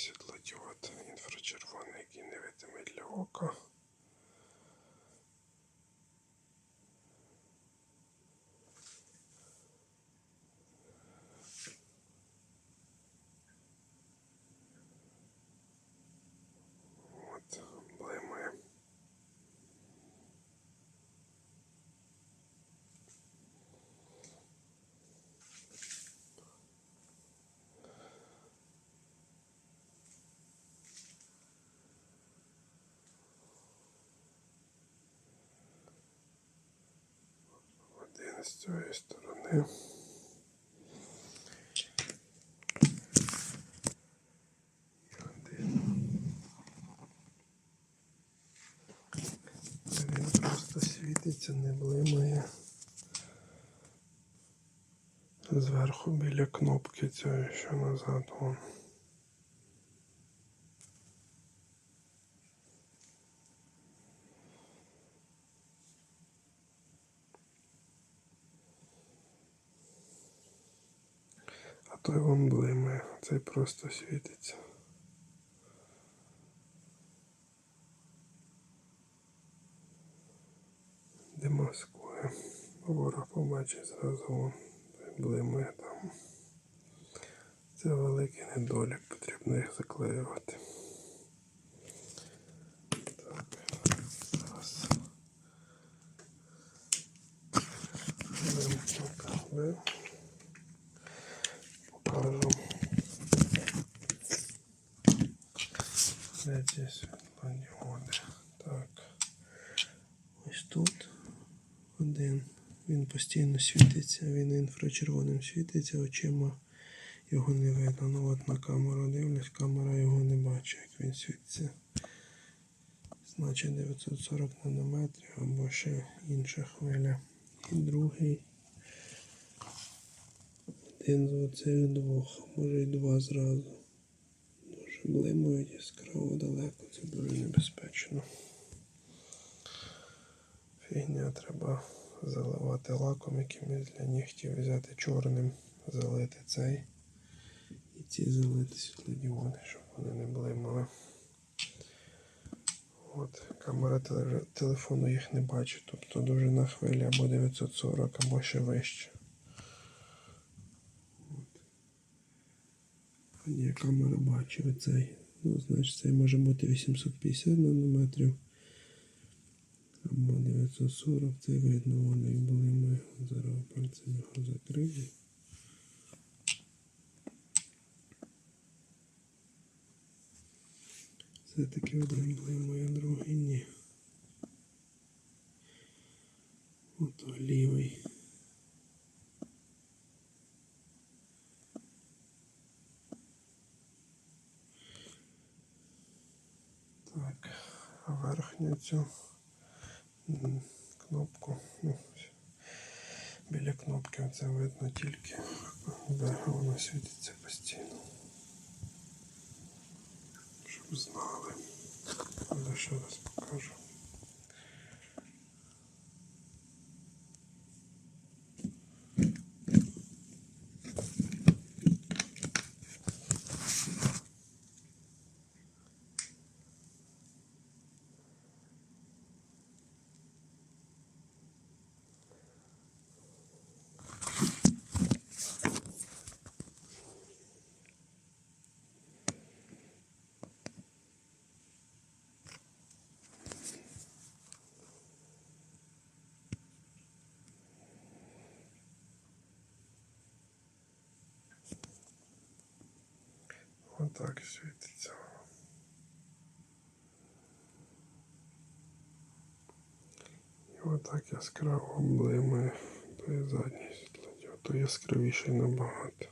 світлодіод інфрачервоний, який невидимий для ока. З цієї сторони. Він просто світиться, не блимає. Зверху біля кнопки цієї, що назад вон. Той вам блимає, цей просто світиться. Демаскує. Ворог побачить зразу блимає там. Це великий недолік, потрібно їх заклеювати. Так, зараз. Вимкну кабель. Покажу. Де ці світлодіоди? Так. Ось тут один. Він постійно світиться, він інфрачервоним світиться, очима його не видно. Ну от на камеру дивлюсь, камера його не бачить, як він світиться. Значить 940 нанометрів або ще інша хвиля. І другий. Один з оцих двох, може й два зразу. Дуже блимають яскраво далеко, це дуже небезпечно. Фігня треба заливати лаком якимось для нігтів, взяти чорним, залити цей. І ці залити світлодіоди, щоб вони не блимали. От, камера телефону їх не бачить, тобто довжина хвилі або 940, або ще вище. Ні, камера бачить оцей. Ну, значить, цей може бути 850 нанометрів. Або 940, це видно, вони були ми зараз пальцем його закрили. Все-таки один блимає, другий ні. Ото лівий. Так, а верхню цю кнопку. Ну, біля кнопки це видно тільки, де вона світиться постійно. Щоб знали. Але ще раз покажу. Отак світиться. І отак яскраво облимає той задній світлодіод, то яскравіший набагато.